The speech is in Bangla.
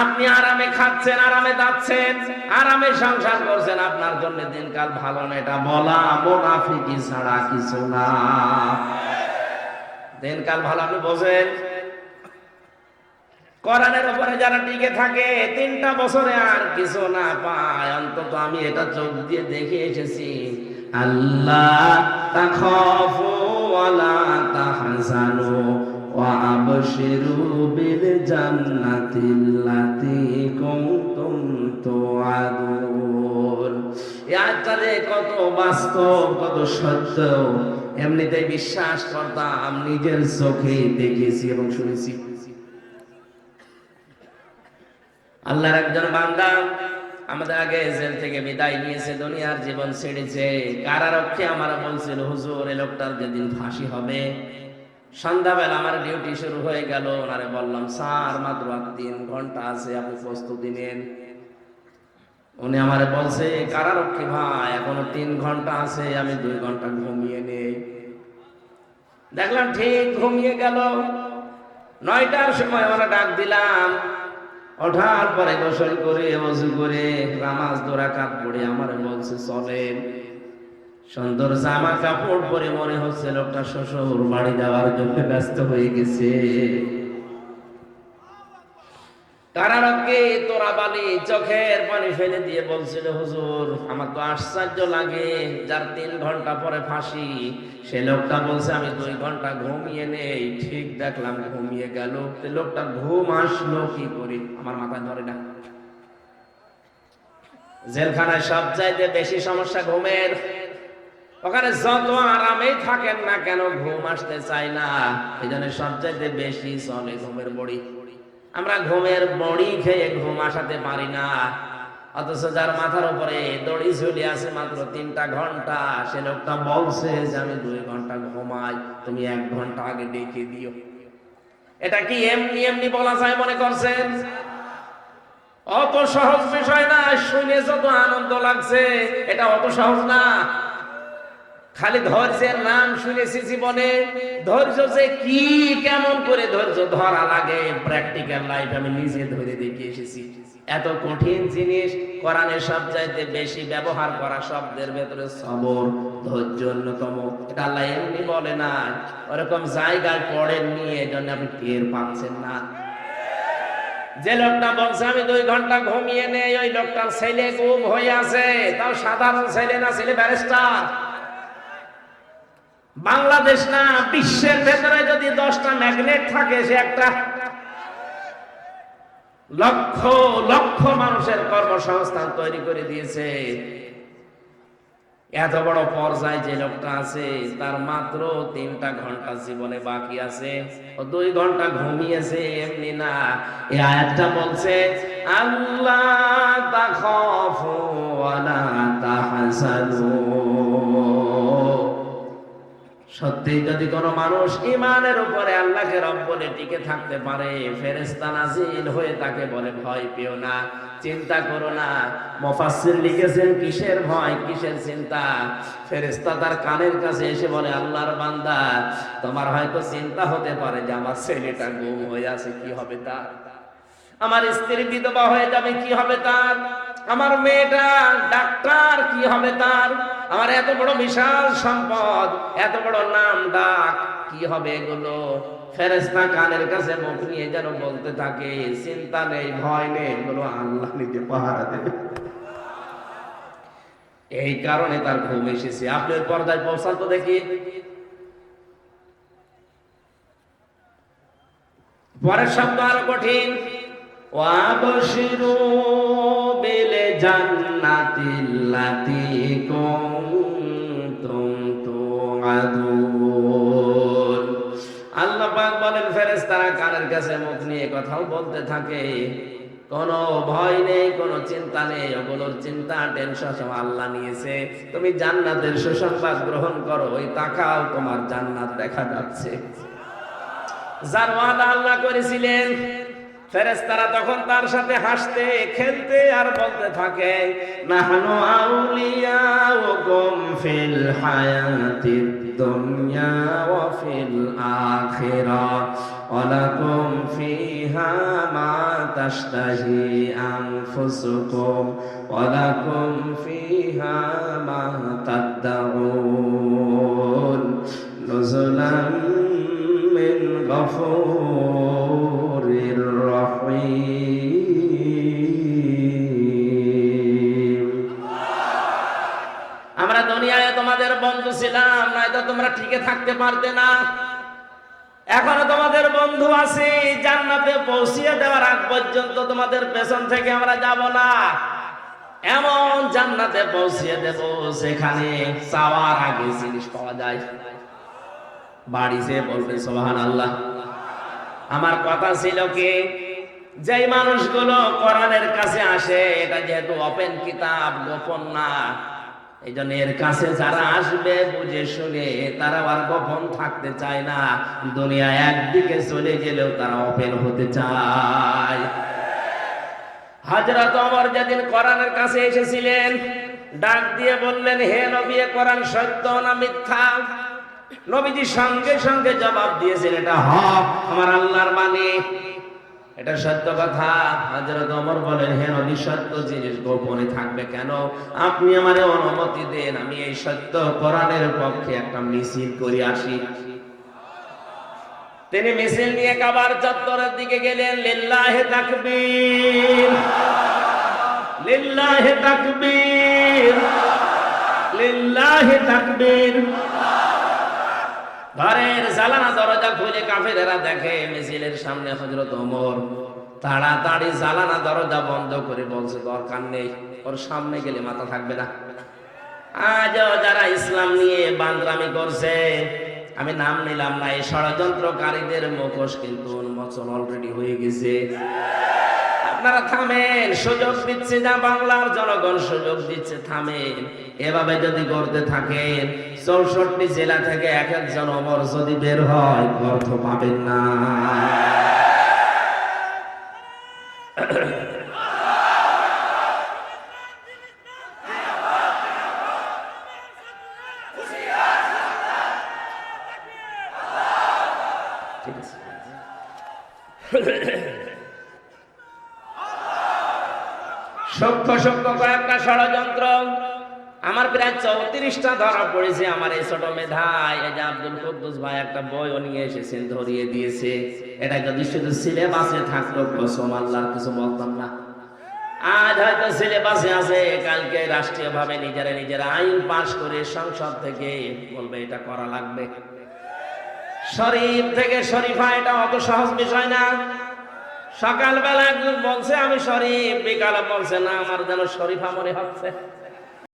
আপনি আরামে খাচ্ছেন, আরামে যাচ্ছেন আরামে সংসার করছেন, আপনার জন্য দিনকাল ভালো না, এটা বলা মোনাফিকি ছাড়া কিছু না। দিনকাল ভালো, আপনি বোঝেন? কোরআনের উপরে যারা টিকে থাকে, তিনটা বছরে আর কিছু না পায়। অন্তত আমি এটা চোখ দিয়ে দেখে এসেছি। আল্লাহ তাখাফু ওয়ালা তাহজানু। কত বাস্তব, কত সত্য, এমনিতেই বিশ্বাস করতাম নিজের চোখে দেখেছি এবং শুনেছি। আল্লাহর একজন বান্দা আমাদের আগে জেল থেকে বিদায় নিয়েছে, দুনিয়ার জীবন ছেড়েছে। কারারক্ষে আমার বলছিল, হুজুর, এই লোকটার যেদিন ফাঁসি হবে সন্ধ্যাবেলা আমার ডিউটি শুরু হয়ে গেল, ওনারে বললাম, স্যার, মাত্র তিন ঘণ্টা আছে, আপনি প্রস্তুতি নেন। উনি আমারে বলছে কারারক্ষী ভাই? এখনও তিন ঘণ্টা আছে, আমি দুই ঘণ্টা ঘুমিয়ে নেই। দেখলাম ঠিক ঘুমিয়ে গেল। নয়টার সময় ওরা ডাক দিলাম। ওঠার পরে গোসল করে অজু করে, নামাজ দোরা কাপ পড়ে আমার বলছে, চলেন। সুন্দর জামা কাপড় পরে মনে হচ্ছে লোকটা শ্বশুর বাড়ি যাওয়ার জন্য ব্যস্ত হয়ে গেছে। তোরা বালি চোখের পানি ফেলে দিয়ে বলছিল, হুজুর, আমার তো আশ্চর্য লাগে যার তিন ঘণ্টা পরে ফাঁসি। সে লোকটা বলছে, আমি দুই ঘণ্টা ঘুমিয়ে নেই। ঠিক দেখলাম ঘুমিয়ে গেল। লোকটা ঘুম আসলো কি করি? আমার মাথায় ধরে না। জেলখানায় সব চাইতে বেশি সমস্যা ঘুমের। ওখানে যত আরামেই থাকেন না কেন, ঘুম আসতে চায় না। এই জন্য সব চাইতে বেশি চলে ঘুমের বড়ি। আমরা ঘুমের বড়ি খেয়ে ঘুম আসাতে পারি না। অথচ যার মাথার উপরে দড়ি ঝুলে আছে মাত্র তিনটা ঘণ্টা, সে লোকটা বলছে যে, আমি দুই ঘণ্টা ঘুমাই, তুমি এক ঘণ্টা আগে ডেকে দিও। এটা কি এমনি এমনি বলা যায় মনে করছেন? অত সহজ বিষয় না, শুনে যত আনন্দ লাগছে, এটা অত সহজ না। খালি ধৈর্যের নাম শুনেছি জীবনে। ধৈর্য যে কি, কেমন করে ধৈর্য ধরা লাগে? প্র্যাকটিক্যাল লাইফ আমি নিজে ধরে দেখে এসেছি। এত কঠিন জিনিস কোরআনের সব চাইতে বেশি ব্যবহার করা শব্দের ভেতরে সবর, ধৈর্য অন্যতম। এটা আল্লাহ এমনি বলে না, ওরকম জায়গায় পড়েন নিয়ে এজন্য আপনি টের পাচ্ছেন না। যে লোকটা বলছে, আমি দুই ঘণ্টা ঘুমিয়ে নেই, ওই লোকটার ছেলে গুম হয়ে আছে। তাও সাধারণ ছেলে না, ছেলে ব্যারিস্টার। বাংলাদেশ না, বিশ্বের ভেতরে যদি দশটা ম্যাগনেট থাকে, সে একটা লক্ষ লক্ষ মানুষের কর্মসংস্থান তৈরি করে দিয়েছে। এত বড় পর্যায়ে যে লোকটা আছে, তার মাত্র তিনটা ঘণ্টা জীবনে বাকি আছে। ও দুই ঘণ্টা ঘুমিয়েছে, এমনি না। এই আয়াতটা বলছে, আল্লাহ তাহজানু সত্যি যদি কোনো মানুষ ইমানের উপরে আল্লাহকে রব বলে টিকে থাকতে পারে ফেরেস্তা নাজিল হয়ে তাকে বলে, ভয় পেও না, চিন্তা করো না। মুফাসসির লিখেছেন, কিসের ভয়, কিসের চিন্তা? ফেরেস্তা তার কানের কাছে এসে বলে, আল্লাহর বান্দা, তোমার হয়তো চিন্তা হতে পারে যে আমার ছেলেটা গুম হয়ে আছে, কি হবে তার? আমার স্ত্রী বিধবা হয়ে যাবে, কি হবে তার? আমার মেয়েটা ডাক্তার, কি হবে তার? আমার এত বড় বিশাল সম্পদ, এত বড় নাম ডাক, কি হবে এগুলো? ফেরেস্তা কানের কাছে মুখ নিয়ে যেন বলতে থাকে, চিন্তা নেই, ভয় নেই এগুলো আল্লাহ নিতে পাহারা দেবে। এই কারণে তার ঘুম এসেছে। আপনি ওই পর্দায় পৌঁছান তো দেখি। পরের শব্দ আরও কঠিন। ওয়াবশিরু কানের কাছে মুখ নিয়ে কথাও বলতে থাকে? কোনো ভয় নেই, কোনো চিন্তা নেই, ওগুলোর চিন্তা, টেনশন সব আল্লাহ নিয়েছে। তুমি জান্নাতের সুসংবাদ গ্রহণ করো, ওই তাকাও, তোমার জান্নাত দেখা যাচ্ছে। যার ওয়াদা আল্লাহ করেছিলেন ফেরেস্তারা তখন তার সাথে হাসতে, খেলতে আর বলতে থাকে, নাহানু আউলিয়া ও গম ফিল হায়াতি দুনিয়া ও ফিল আখিরা ওয়ালাকুম ফিহা মা তাশতাহি আনফুসুকুম ওয়ালাকুম ফিহা মা তাদাউন নুজুলাম মিন গফুর। বন্ধু ছিলাম নয়তো তোমরা ঠিকই থাকতে পারতে না। এখনও তোমাদের বন্ধু আছি, জান্নাতে পৌঁছিয়ে দেওয়ার আগ পর্যন্ত তোমাদের পেছন থেকে আমরা যাব না। এমন জান্নাতে পৌঁছিয়ে দেব সেখানে চাওয়ার আগে জিনিস পাওয়া যায়। বাড়ি যে বলবে সোহান আল্লাহ আমার কথা ছিল কি যে মানুষগুলো কোরআনের কাছে আসে, এটা যেহেতু ওপেন কিতাব, গোপন না এই জন্য এর কাছে যারা আসবে, বুঝে শুনে তারা আর গোপন থাকতে চায় না। দুনিয়া একদিকে চলে গেলেও তারা ওপেন হতে চায়। হাজরত অমর যেদিন কোরআনের কাছে এসেছিলেন, ডাক দিয়ে বললেন, হে নবী কোরআন সত্য না মিথ্যা? নবীজি সঙ্গে সঙ্গে জবাব দিয়েছেন, এটা হক, আমার আল্লাহর বাণী। এটা সত্য কথা। হযরত ওমর বলেন, হে নবী, সত্য জিনিস গোপনে থাকবে কেন? আপনি আমারে অনুমতি দেন, আমি এই সত্য কোরআনের পক্ষে একটা মিছিল করি আসি। তিনি মিছিল নিয়ে কাবার চত্বরের দিকে গেলেন, লিল্লাহে তাকবীর লিল্লাহে তাকবীর লিল্লাহে তাকবীর। ঘরের জালানা দরজা খুলে কাফেরেরা দেখে, মিছিলের সামনে হজরত ওমর তাড়াতাড়ি জালানা দরজা বন্ধ করে বলছে, দরকার নেই, ওর সামনে গেলে মাথা থাকবে না। আজও যারা ইসলাম নিয়ে বান্দরামি করছে, আমি নাম নিলাম না, এই ষড়যন্ত্রকারীদের মুখোশ কিন্তু উন্মোচন অলরেডি হয়ে গেছে। আপনারা থামেন, সুযোগ দিচ্ছে না, বাংলার জনগণ সুযোগ দিচ্ছে, থামেন। এভাবে যদি করতে থাকেন, চৌষট্টি জেলা থেকে এক একজন অমর যদি বের হয় অর্থ পাবেন না। ঠিক আছে। সূক্ষ্ম সূক্ষ্ম কয়েকটা ষড়যন্ত্র। আমার প্রায় চৌত্রিশটা ধরা পড়েছে আমার এই ছোট মেধায়। এই যে আব্দুল কুদ্দুস ভাই একটা বইও নিয়ে এসেছেন, ধরিয়ে দিয়েছে। এটা যদি শুধু সিলেবাসে থাকতো, কসম আল্লাহর কিছু বলতাম না। আজ হয়তো সিলেবাসে আছে, কালকে রাষ্ট্রীয় ভাবে নিজেরা নিজেরা আইন পাশ করে সংসদ থেকে বলবে, এটা করা লাগবে। শরীফ থেকে শরীফা, এটা অত সহজ বিষয় না। সকালবেলা একজন বলছে আমি শরীফ। বিকালে বলছে না আমার যেন শরীফ মনে হচ্ছে।